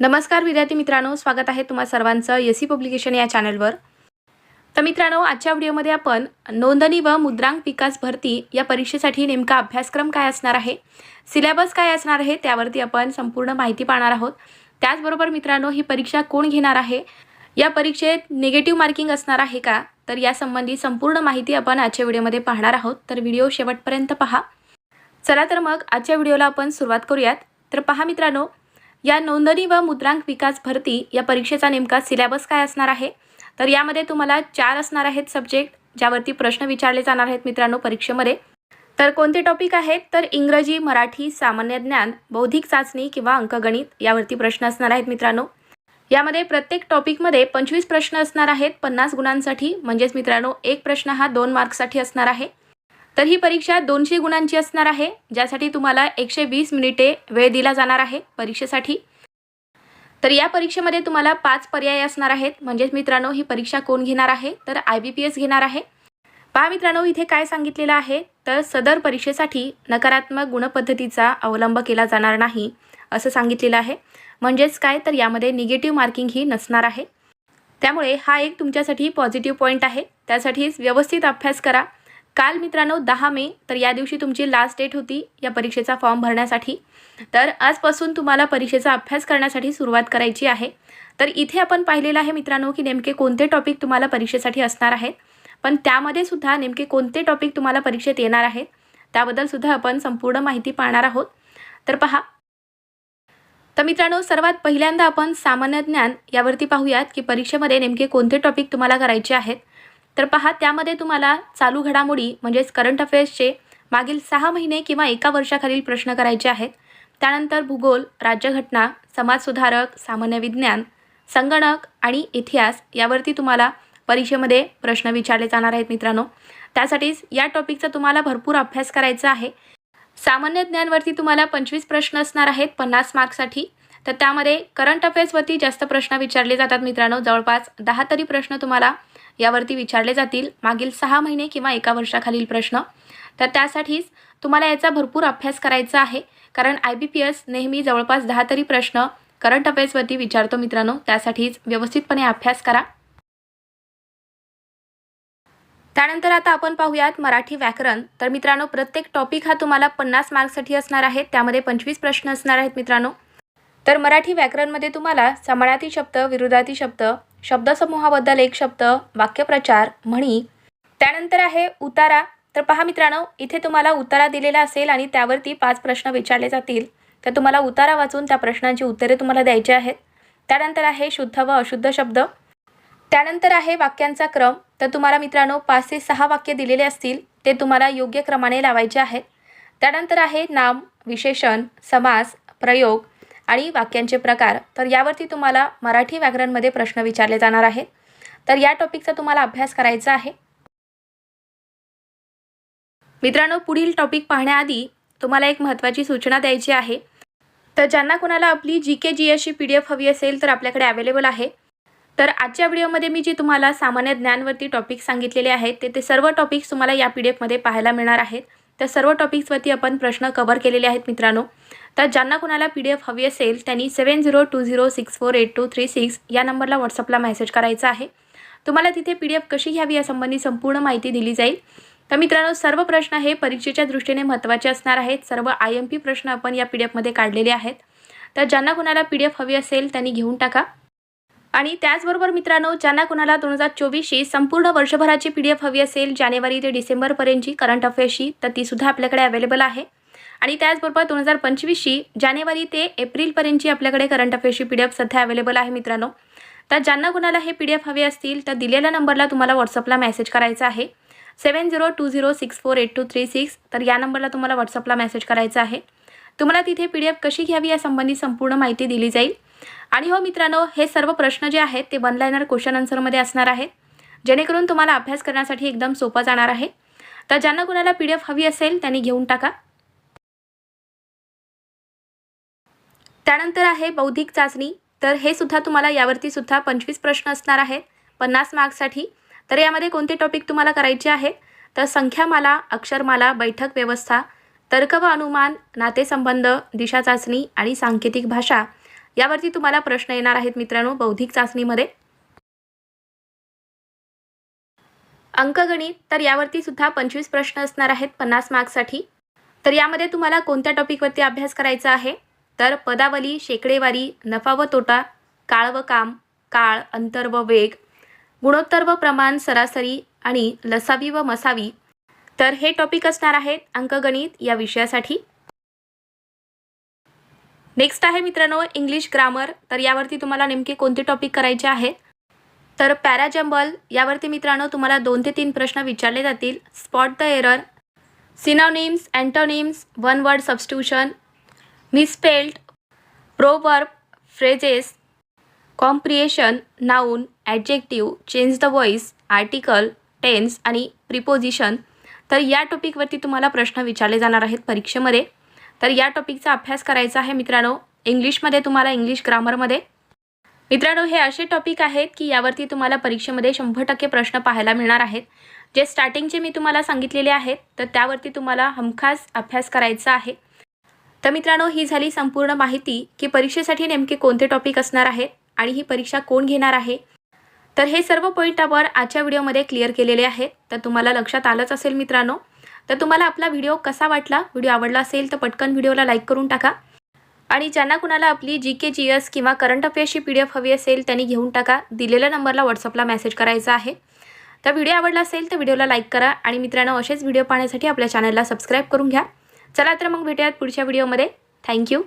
नमस्कार विद्यार्थी मित्रांनो स्वागत आहे तुम्हा सर्वांचं एस सी पब्लिकेशन या चॅनलवर. तर मित्रांनो आजच्या व्हिडिओमध्ये आपण नोंदणी व मुद्रांक विकास भरती या परीक्षेसाठी नेमका अभ्यासक्रम काय असणार आहे सिलेबस काय असणार आहे त्यावरती आपण संपूर्ण माहिती पाहणार आहोत. त्याचबरोबर मित्रांनो ही परीक्षा कोण घेणार आहे या परीक्षेत निगेटिव्ह मार्किंग असणार आहे का तर यासंबंधी संपूर्ण माहिती आपण आजच्या व्हिडिओमध्ये पाहणार आहोत. तर व्हिडिओ शेवटपर्यंत पहा. चला तर मग आजच्या व्हिडिओला आपण सुरुवात करूयात. तर पहा मित्रांनो या नोंदणी व मुद्रांक विकास भरती या परीक्षेचा नेमका सिलेबस काय असणार आहे? तर यामध्ये तुम्हाला चार असणार आहेत सब्जेक्ट ज्यावरती प्रश्न विचारले जाणार आहेत मित्रांनो परीक्षेमध्ये. तर कोणते टॉपिक आहेत? तर इंग्रजी मराठी सामान्य ज्ञान बौद्धिक चाचणी किंवा अंकगणित यावरती प्रश्न असणार आहेत मित्रांनो. यामध्ये प्रत्येक टॉपिकमध्ये पंचवीस प्रश्न असणार आहेत पन्नास गुणांसाठी. म्हणजेच मित्रांनो एक प्रश्न हा दोन मार्क्ससाठी असणार आहे. तर ही परीक्षा दोनशे गुणांची असणार आहे ज्यासाठी तुम्हाला एकशे वीस मिनिटे वेळ दिला जाणार आहे परीक्षेसाठी. तर या परीक्षेमध्ये तुम्हाला पाच पर्याय असणार आहेत म्हणजेच मित्रांनो ही परीक्षा कोण घेणार आहे? तर आय बी पी एस घेणार आहे. पहा मित्रांनो इथे काय सांगितलेलं आहे? तर सदर परीक्षेसाठी नकारात्मक गुणपद्धतीचा अवलंब केला जाणार नाही असं सांगितलेलं आहे. म्हणजेच काय? तर यामध्ये निगेटिव्ह मार्किंग ही नसणार आहे. त्यामुळे हा एक तुमच्यासाठी पॉझिटिव्ह पॉईंट आहे. त्यासाठीच व्यवस्थित अभ्यास करा. काल मित्रांनो दहा मे तर या दिवशी तुमची लास्ट डेट होती या परीक्षेचा फॉर्म भरण्यासाठी. तर आजपासून तुम्हाला परीक्षेचा अभ्यास करण्यासाठी सुरुवात करायची आहे. तर इथे आपण पाहिलेलं आहे मित्रांनो की नेमके कोणते टॉपिक तुम्हाला परीक्षेसाठी असणार आहेत. पण त्यामध्ये सुद्धा नेमके कोणते टॉपिक तुम्हाला परीक्षेत येणार आहेत त्याबद्दल सुद्धा आपण संपूर्ण माहिती पाहणार आहोत. तर पहा. तर मित्रांनो सर्वात पहिल्यांदा आपण सामान्य ज्ञान यावरती पाहूयात की परीक्षेमध्ये नेमके कोणते टॉपिक तुम्हाला करायचे आहेत. तर पहा त्यामध्ये तुम्हाला चालू घडामोडी म्हणजेच करंट अफेअर्सचे मागील सहा महिने किंवा एका वर्षाखालील प्रश्न करायचे आहेत. त्यानंतर भूगोल राज्यघटना समाजसुधारक सामान्य विज्ञान संगणक आणि इतिहास यावरती तुम्हाला परीक्षेमध्ये प्रश्न विचारले जाणार आहेत मित्रांनो. त्यासाठीच या टॉपिकचा तुम्हाला भरपूर अभ्यास करायचा आहे. सामान्य ज्ञानवरती तुम्हाला पंचवीस प्रश्न असणार आहेत पन्नास मार्कसाठी तर त्यामध्ये करंट अफेअर्सवरती जास्त प्रश्न विचारले जातात मित्रांनो. जवळपास दहा तरी प्रश्न तुम्हाला यावरती विचारले जातील मागील सहा महिने किंवा एका वर्षाखालील प्रश्न. तर त्यासाठीच तुम्हाला याचा भरपूर अभ्यास करायचा आहे. कारण आय बी पी एस नेहमी जवळपास दहा तरी प्रश्न करंट अफेअर्सवरती विचारतो मित्रांनो. त्यासाठीच व्यवस्थितपणे अभ्यास करा. त्यानंतर आता आपण पाहूयात मराठी व्याकरण. तर मित्रांनो प्रत्येक टॉपिक हा तुम्हाला पन्नास मार्क्ससाठी असणार आहे. त्यामध्ये पंचवीस प्रश्न असणार आहेत मित्रांनो. तर मराठी व्याकरणमध्ये तुम्हाला समानार्थी शब्द विरोधार्थी शब्द शब्दसमूहाबद्दल एक शब्द वाक्यप्रचार म्हणी. त्यानंतर आहे उतारा. तर पहा मित्रांनो इथे तुम्हाला उतारा दिलेला असेल आणि त्यावरती पाच प्रश्न विचारले जातील. तर तुम्हाला उतारा वाचून त्या प्रश्नांची उत्तरे तुम्हाला द्यायची आहेत. त्यानंतर आहे शुद्ध व अशुद्ध शब्द. त्यानंतर आहे वाक्यांचा क्रम. तर तुम्हाला मित्रांनो पाच ते सहा वाक्य दिलेले असतील ते तुम्हाला योग्य क्रमाने लावायचे आहेत. त्यानंतर आहे नाम विशेषण समास प्रयोग आणि वाक्यांचे प्रकार तर यावरती तुम्हाला मराठी व्याकरणमध्ये प्रश्न विचारले जाणार आहेत. तर या टॉपिकचा तुम्हाला अभ्यास करायचा आहे. मित्रांनो पुढील टॉपिक पाहण्याआधी तुम्हाला एक महत्त्वाची सूचना द्यायची आहे. तर ज्यांना कोणाला आपली जी के जी एसची पी डी एफ हवी असेल तर आपल्याकडे अवेलेबल आहे. तर आजच्या व्हिडिओमध्ये मी जी तुम्हाला सामान्य ज्ञानवरती टॉपिक सांगितलेले आहेत ते ते सर्व टॉपिक्स तुम्हाला या पी डी एफमध्ये पाहायला मिळणार आहेत. त्या सर्व टॉपिक्सवरती आपण प्रश्न कवर केलेले आहेत मित्रांनो. तर ज्यांना कुणाला पी डी एफ हवी असेल त्यांनी seven zero two zero six four eight two three six या नंबरला व्हॉट्सअपला मेसेज करायचा आहे. तुम्हाला तिथे पी डी एफ कशी घ्यावी यासंबंधी संपूर्ण माहिती दिली जाईल. तर मित्रांनो सर्व प्रश्न हे परीक्षेच्या दृष्टीने महत्त्वाचे असणार आहेत. सर्व आय एम पी प्रश्न आपण या पी डी एफमध्ये काढलेले आहेत. तर ज्यांना कुणाला पी डी एफ हवी असेल त्यांनी घेऊन टाका. आणि त्याचबरोबर मित्रांनो ज्यांना कोणाला दोन हजार चोवीसची संपूर्ण वर्षभराची पी डी एफ हवी असेल जानेवारी ते डिसेंबरपर्यंतची करंट अफेअर्सची तर तीसुद्धा आपल्याकडे अवेलेबल आहे. आणि त्याचबरोबर दोन हजार पंचवीसची जानेवारी ते एप्रिलपर्यंतची आपल्याकडे करंट अफेअर्सची पी डी एफ सध्या अवेलेबल आहे मित्रांनो. तर ज्यांना कुणाला हे पी डी एफ हवे असतील तर दिलेल्या नंबरला तुम्हाला व्हॉट्सअपला मेसेज करायचा आहे. Seven zero two zero six four eight two three six तर या नंबरला तुम्हाला व्हॉट्सअपला मेसेज करायचा आहे. तुम्हाला तिथे पी डी एफ कशी घ्यावी यासंबंधी संपूर्ण माहिती दिली जाईल. आणि हो मित्रांनो हे सर्व प्रश्न जे आहेत ते वन लायनर क्वेश्चन आन्सरमध्ये असणार आहेत. जेणेकरून तुम्हाला अभ्यास करण्यासाठी एकदम सोपं जाणार आहे. तर ज्यांना कुणाला पी डी एफ हवी असेल त्यांनी घेऊन टाका. त्यानंतर आहे बौद्धिक चाचणी. तर हे सुद्धा तुम्हाला यावरती सुद्धा पंचवीस प्रश्न असणार आहेत. पन्नास मार्क्ससाठी. तर यामध्ये कोणते टॉपिक तुम्हाला करायचे आहे तर संख्यामाला अक्षरमाला बैठक व्यवस्था तर्क व अनुमान नातेसंबंध दिशा चाचणी आणि सांकेतिक भाषा. यावरती तुम्हाला प्रश्न येणार आहेत मित्रांनो बौद्धिक चाचणीमध्ये. अंकगणित तर यावरती सुद्धा पंचवीस प्रश्न असणार आहेत पन्नास मार्क्ससाठी. तर यामध्ये तुम्हाला कोणत्या टॉपिकवरती अभ्यास करायचा आहे? तर पदावली शेकडेवारी नफा व तोटा काळ व काम काळ अंतर व वेग गुणोत्तर व प्रमाण सरासरी आणि लसावी व मसावी. तर हे टॉपिक असणार आहेत अंकगणित या विषयासाठी. नेक्स्ट आहे मित्रांनो इंग्लिश ग्रामर तर यावरती तुम्हाला नेमके कोणते टॉपिक करायचे आहेत? तर पॅराजम्बल यावरती मित्रांनो तुम्हाला दोन ते तीन प्रश्न विचारले जातील. Spot the error synonyms antonyms one word substitution misspelled proverb phrases comprehension noun adjective change the voice article tense आणि प्रिपोजिशन तर या टॉपिकवरती तुम्हाला प्रश्न विचारले जाणार आहेत परीक्षेमध्ये. तर या टॉपिकचा अभ्यास करायचा आहे मित्रांनो. इंग्लिशमध्ये तुम्हाला इंग्लिश ग्रामरमध्ये. मित्रांनो हे असे टॉपिक आहेत की यावरती तुम्हाला परीक्षेमध्ये शंभर टक्के प्रश्न पाहायला मिळणार आहेत. जे स्टार्टिंगचे मी तुम्हाला सांगितलेले आहेत तर त्यावरती तुम्हाला हमखास अभ्यास करायचा आहे. तर मित्रांनो ही झाली संपूर्ण माहिती की परीक्षेसाठी नेमके कोणते टॉपिक असणार आहेत आणि ही परीक्षा कोण घेणार आहे. तर हे सर्व पॉईंट आपण आजच्या व्हिडिओमध्ये क्लिअर केलेले आहेत. तर तुम्हाला लक्षात आलंच असेल मित्रांनो. तर तुम्हाला आपला व्हिडिओ कसा वाटला? व्हिडिओ आवडला असेल तर पटकन व्हिडिओला लाईक करून टाका. आणि ज्यांना कुणाला आपली जी के जी एस किंवा करंट अफेअर्सची पी डी एफ हवी असेल त्यांनी घेऊन टाका. दिलेल्या नंबरला व्हॉट्सअपला मेसेज करायचा आहे. तर व्हिडिओ आवडला असेल तर व्हिडिओला लाईक करा आणि मित्रांनो असेच व्हिडिओ पाहण्यासाठी आपल्या चॅनलला सबस्क्राईब करून घ्या. चला तर मग भेटूयात पुढच्या व्हिडिओमध्ये थँक्यू